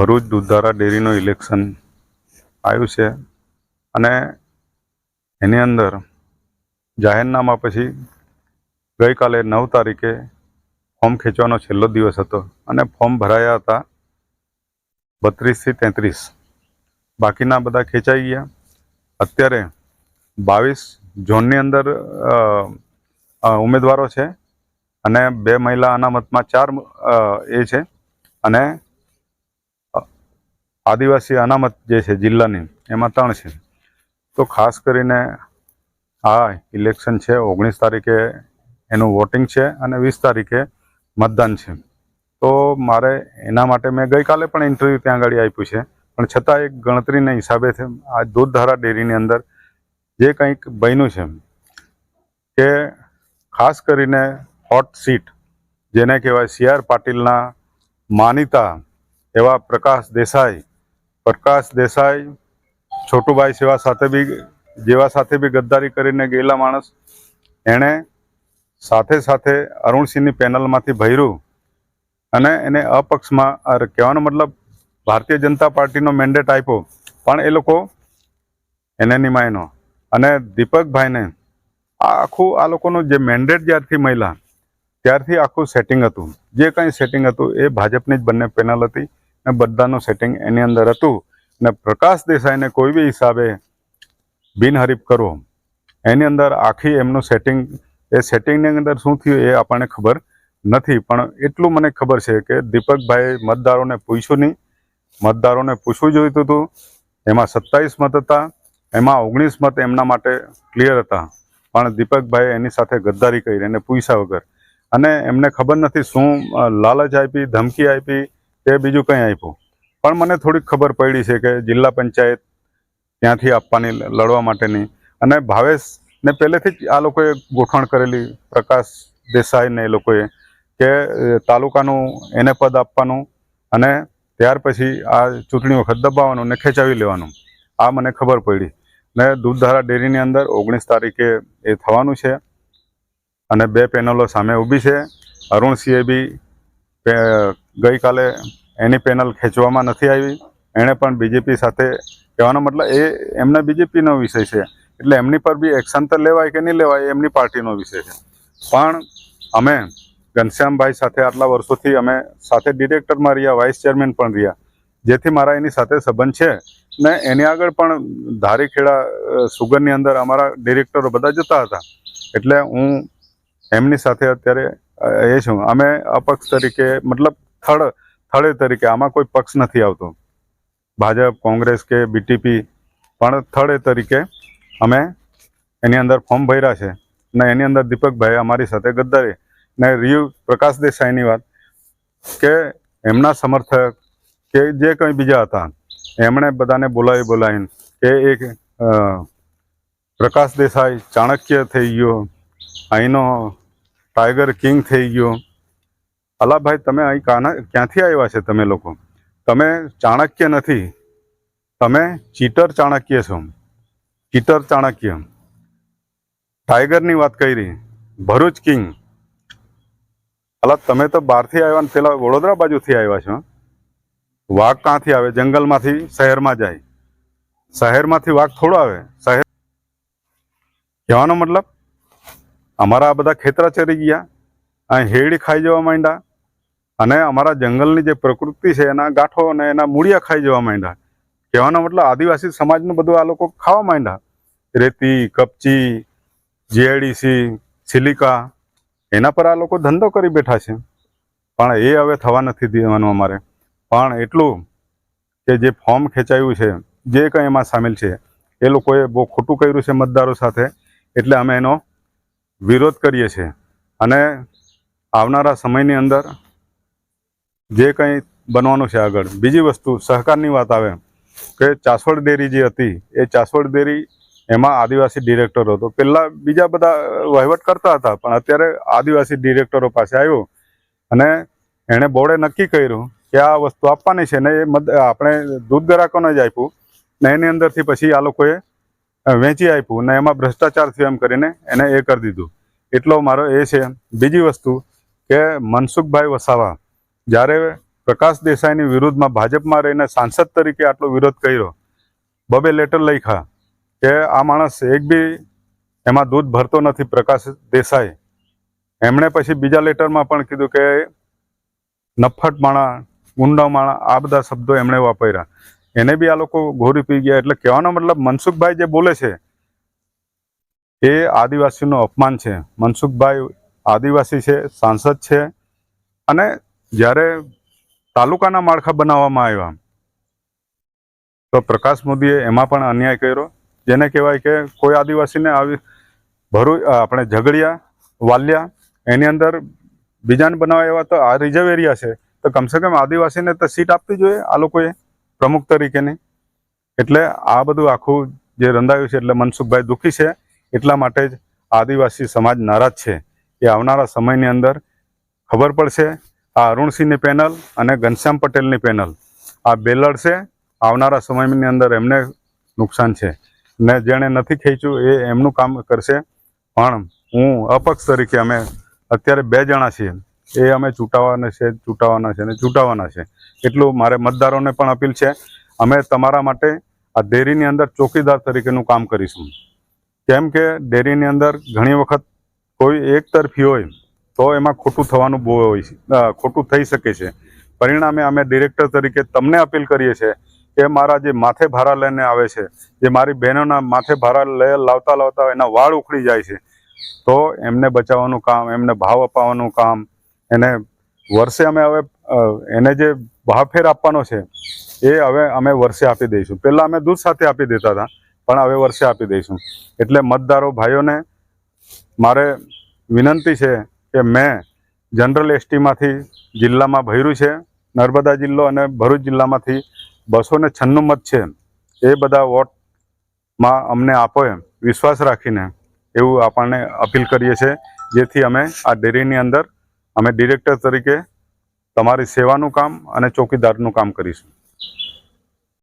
Bharuch Dudhdhara ડેરીનું election આવ્યું છે અને એની અંદર જાહેરનામા પછી ગઈકાલે નવ તારીખે ફોર્મ ખેંચવાનો છેલ્લો દિવસ હતો અને ફોર્મ ભરાયા હતા બત્રીસથી તેત્રીસ. બાકીના બધા ખેંચાઈ ગયા. અત્યારે બાવીસ ઝોનની અંદર ઉમેદવારો છે અને બે મહિલા અનામતમાં ચાર એ છે અને આદિવાસી અનામત જે છે જિલ્લાની, એમાં ત્રણ છે. તો ખાસ કરીને આ ઇલેક્શન છે, ઓગણીસ તારીખે એનું વોટિંગ છે અને વીસ તારીખે મતદાન છે. તો મારે એના માટે મેં ગઈકાલે પણ ઇન્ટરવ્યૂ ત્યાં આગળ આપ્યું છે, પણ છતાં એક ગણતરીના હિસાબે છે, આ દૂધધારા ડેરીની અંદર જે કંઈક બન્યું છે, કે ખાસ કરીને હોટ સીટ જેને કહેવાય સી આર પાટીલના માનીતા એવા પ્રકાશ દેસાઈ પ્રકાશ દેસાઈ, છોટુભાઈ સેવા સાથે બી, જેવા સાથે બી ગદ્દારી કરીને ગયેલા માણસ, એણે સાથે સાથે અરુણસિંહની પેનલમાંથી ભર્યું અને એને અપક્ષમાં, અરે કહેવાનો મતલબ ભારતીય જનતા પાર્ટીનો મેન્ડેટ આપ્યો, પણ એ લોકો એને નિમાયનો અને દીપકભાઈને આ આખું આ લોકોનું જે મેન્ડેટ જ્યારથી મળ્યા, ત્યારથી આખું સેટિંગ હતું. જે કંઈ સેટિંગ હતું એ ભાજપની જ બંને પેનલ હતી. અને બધાનું સેટિંગ એની અંદર હતું. ને પ્રકાશ દેસાઈને કોઈ બી હિસાબે બિનહરીફ કરવો એની અંદર આખી એમનું સેટિંગ એ સેટિંગની અંદર શું થયું એ આપણને ખબર નથી. પણ એટલું મને ખબર છે કે દીપકભાઈ મતદારોને પૂછ્યું નહીં. મતદારોને પૂછવું જોઈતું હતું. એમાં સત્તાવીસ મત હતા. એમાં ઓગણીસ મત એમના માટે ક્લિયર હતા. પણ દીપકભાઈ એની સાથે ગદ્દારી કરી એને પૂછ્યા વગર. અને એમને ખબર નથી શું લાલચ આપી, ધમકી આપી કે બીજું કંઈ આપ્યું? પણ મને થોડીક ખબર પડી છે કે જિલ્લા પંચાયત ત્યાંથી આપવાની લડવા માટેની. અને ભાવેશને પહેલેથી જ આ લોકોએ ગોઠવણ કરેલી, પ્રકાશ દેસાઈને એ લોકોએ, કે તાલુકાનું એને પદ આપવાનું અને ત્યાર પછી આ ચૂંટણી વખત દબાવવાનું ને ખેંચાવી લેવાનું. આ મને ખબર પડી. ને દૂધધારા ડેરીની અંદર ઓગણીસ તારીખે એ થવાનું છે. અને બે પેનલો સામે ઊભી છે. અરુણસિંહે બી ગઈકાલે એની પેનલ ખેંચવામાં નથી આવી. એણે પણ બીજેપી સાથે કહેવાનો મતલબ એ એમના બીજેપીનો વિષય છે. એટલે એમની પર બી એક્શન તો લેવાય કે નહીં લેવાય એમની પાર્ટીનો વિષય છે. પણ અમે ઘનશ્યામભાઈ સાથે આટલા વર્ષોથી અમે સાથે ડિરેક્ટરમાં રહ્યા, વાઇસ ચેરમેન પણ રહ્યા. જેથી મારા એની સાથે સંબંધ છે. ને એની આગળ પણ ધારીખેડા સુગરની અંદર અમારા ડિરેક્ટરો બધા જતા હતા. એટલે હું એમની સાથે અત્યારે એ છું. અમે અપક્ષ તરીકે મતલબ થર્ડ થર્ડ તરીકે આમાં કોઈ પક્ષ નથી આવતો. ભાજપ, કોંગ્રેસ કે બીટીપી પણ થર્ડ તરીકે અમે એની અંદર ફોર્મ ભર્યા છે ને એની અંદર દીપકભાઈ અમારી સાથે ગદ્દારી ને રિયુ પ્રકાશ દેસાઈની વાત કે એમના સમર્થક કે જે કંઈ બીજા હતા, એમણે બધાને બોલાવી બોલાવીને કે એક પ્રકાશ દેસાઈ ચાણક્ય થઈ ગયો, અહીંનો ટાઈગર કિંગ થઈ ગયો અલાભાઈ, તમે અહીં કાના, ક્યાંથી આવ્યા છે તમે લોકો? તમે ચાણક્ય નથી. તમે ચીટર ચાણક્ય છો. ચીટર ચાણક્ય. ટાઈગરની વાત કરી. ભરૂચ કિંગ. અલા, તમે તો બહારથી આવ્યા ને પેલા વડોદરા બાજુથી આવ્યા છો. વાઘ ક્યાંથી આવે? જંગલમાંથી, શહેરમાં જાય. શહેરમાંથી વાઘ થોડો આવે. શહેર કહેવાનો મતલબ, અમારા આ બધા ખેતરા ચરી ગયા. અહીં હેડી ખાઈ જવા માંડ્યા. અને અમારા જંગલની જે પ્રકૃતિ છે, એના ગાંઠો અને એના મૂળિયા ખાઈ જવા માંડ્યા. કહેવાનો મતલબ આદિવાસી સમાજનું બધું આ લોકો ખાવા માંડ્યા. રેતી, કપચી, જીઆઈડીસી, સિલિકા, એના પર આ લોકો ધંધો કરી બેઠા છે. પણ એ હવે થવા નથી દેવાનું અમારે. પણ એટલું કે જે ફોર્મ ખેંચાયું છે, જે કંઈ એમાં સામેલ છે, એ લોકોએ બહુ ખોટું કર્યું છે મતદારો સાથે. એટલે અમે એનો વિરોધ કરીએ છીએ. અને આવનારા સમયની અંદર જે કંઈ બનવાનું છે આગળ. બીજી વસ્તુ, સહકારની વાત આવે, કે ચાસવડ ડેરી જે હતી, એ ચાસવડ ડેરી એમાં આદિવાસી ડિરેક્ટરો હતો. પહેલાં બીજા બધા વહીવટ કરતા હતા, પણ અત્યારે આદિવાસી ડિરેક્ટરો પાસે આવ્યો અને એણે બોર્ડે નક્કી કર્યું કે આ વસ્તુ આપવાની છે ને એ આપણે દૂધ ગ્રાહકોને જ આપ્યું ને એની અંદરથી પછી આ લોકોએ વેચી આપ્યું ને એમાં ભ્રષ્ટાચાર થયો એમ કરીને એને એ કરી દીધું. એટલો મારો એ છે. બીજી વસ્તુ કે મનસુખભાઈ વસાવા જ્યારે પ્રકાશ દેસાઈની વિરુદ્ધમાં ભાજપમાં રહીને સાંસદ તરીકે આટલો વિરોધ કર્યો, બબે લેટર લખ્યા કે આ માણસ એક બી એમાં દૂધ ભરતો નથી પ્રકાશ દેસાઈ. એમણે પછી બીજા લેટરમાં પણ કીધું કે નફટ માણા ગુંડા માણા, આ બધા શબ્દો એમણે વાપર્યા. એને બી આ લોકો ઘોરી પી ગયા. એટલે કહેવાનો મતલબ મનસુખભાઈ જે બોલે છે, એ આદિવાસીનું અપમાન છે. મનસુખભાઈ આદિવાસી છે, સાંસદ છે. અને જ્યારે તાલુકાના માળખા બનાવવામાં આવ્યા, તો પ્રકાશ મોદીએ એમાં પણ અન્યાય કર્યો. જેને કહેવાય કે કોઈ આદિવાસીને આવી ભરૂ આપણે ઝઘડિયા, વાલિયા, એની અંદર બીજાને બનાવવા એવા તો આ રિઝર્વ એરિયા છે. તો કમસે કમ આદિવાસીને તો સીટ આપવી જોઈએ આ લોકોએ, પ્રમુખ તરીકેની. એટલે આ બધું આખું જે રંધાયું છે, એટલે મનસુખભાઈ દુઃખી છે. એટલા માટે જ આદિવાસી સમાજ નારાજ છે. એ આવનારા સમયની અંદર ખબર પડશે. આ અરુણસિંહની પેનલ અને ઘનશ્યામ પટેલની પેનલ. આ બે છે. આવનારા સમયની અંદર એમને નુકસાન છે. ને જેણે નથી ખેંચ્યું એ એમનું કામ કરશે. પણ હું અપક્ષ તરીકે અમે અત્યારે બે જણા છીએ. એ અમે ચૂંટાવાના છે ચૂંટાવાના છે ને ચૂંટાવાના છે. એટલું મારે મતદારોને પણ અપીલ છે. અમે તમારા માટે આ ડેરીની અંદર ચોકીદાર તરીકેનું કામ કરીશું. કેમ કે ડેરીની અંદર ઘણી વખત કોઈ એક તરફી હોય તો એમાં ખોટું થવાનું બહુ હોય ખોટું થઈ શકે છે. પરિણામે અમે ડિરેક્ટર તરીકે તમને અપીલ કરીએ છીએ કે મારા જે માથે ભારા લઈને આવે છે, જે મારી બહેનોના માથે ભારા લઈ લાવતા લાવતા એના વાળ ઉખડી જાય છે, તો એમને બચાવવાનું કામ, એમને ભાવ અપાવવાનું કામ, એને વર્ષે અમે હવે એને જે ભાવફેર આપવાનો છે, એ હવે અમે વર્ષે આપી દઈશું. પહેલાં અમે દૂધ સાથે આપી દેતા હતા, પણ હવે વર્ષે આપી દઈશું. એટલે મતદારો ભાઈઓને મારે વિનંતી છે કે મેં જનરલ એસટીમાંથી જિલ્લામાં ભર્યું છે, નર્મદા જિલ્લો અને ભરૂચ જિલ્લામાંથી બસો ને છન્નું મત છે એ બધા વોટમાં અમને આપો એમ. વિશ્વાસ રાખીને એવું આપણને અપીલ કરીએ છીએ, જેથી અમે આ ડેરીની અંદર અમે ડિરેક્ટર તરીકે તમારી સેવાનું કામ અને ચોકીદારનું કામ કરીશું.